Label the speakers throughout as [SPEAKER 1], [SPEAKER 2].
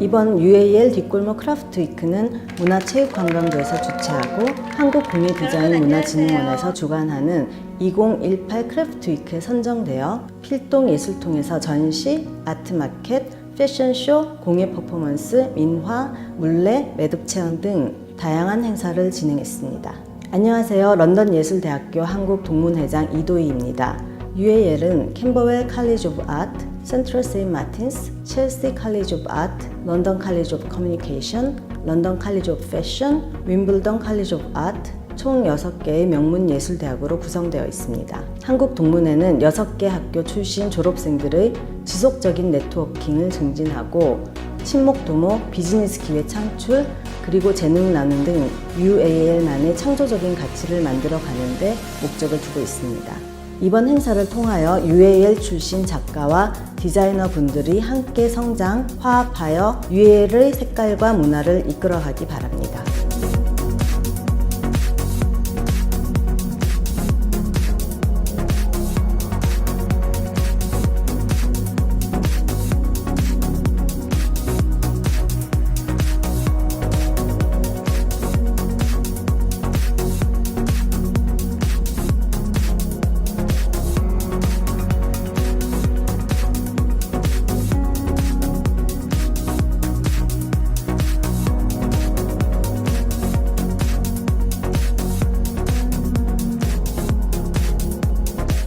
[SPEAKER 1] 이번 UAL 뒷골목 크라프트 위크는 문화체육관광부에서 주최하고 한국공예디자인문화진흥원에서 주관하는 2018 크래프트 위크에 선정되어 필동 예술통에서 전시, 아트마켓, 패션쇼, 공예 퍼포먼스, 민화, 물레, 매듭 체험 등 다양한 행사를 진행했습니다. 안녕하세요. 런던 예술대학교 한국 동문회장 이도희입니다. UAL은 캠버웰 칼리지 오브 아트, 센트럴 세인트 마틴스, 첼시 칼리지 오브 아트, 런던 칼리지 오브 커뮤니케이션, 런던 칼리지 오브 패션, 윈블던 칼리지 오브 아트, 총 6개의 명문 예술대학으로 구성되어 있습니다. 한국 동문회는 6개 학교 출신 졸업생들의 지속적인 네트워킹을 증진하고 친목 도모, 비즈니스 기회 창출, 그리고 재능 나눔 등 UAL만의 창조적인 가치를 만들어 가는데 목적을 두고 있습니다. 이번 행사를 통하여 UAL 출신 작가와 디자이너 분들이 함께 성장, 화합하여 UAL의 색깔과 문화를 이끌어가기 바랍니다.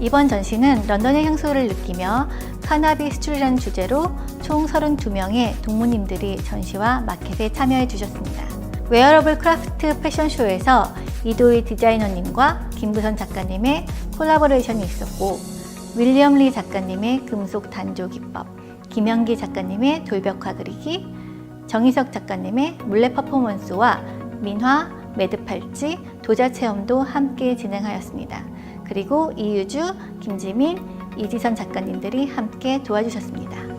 [SPEAKER 2] 이번 전시는 런던의 향수를 느끼며 카나비 스출이라는 주제로 총 32명의 동무님들이 전시와 마켓에 참여해 주셨습니다. 웨어러블 크라프트 패션쇼에서 이도희 디자이너님과 김부선 작가님의 콜라보레이션이 있었고 윌리엄 리 작가님의 금속 단조 기법, 김영기 작가님의 돌벽화 그리기, 정희석 작가님의 물레 퍼포먼스와 민화, 매듭팔찌, 도자 체험도 함께 진행하였습니다. 그리고 이유주, 김지민, 이지선 작가님들이 함께 도와주셨습니다.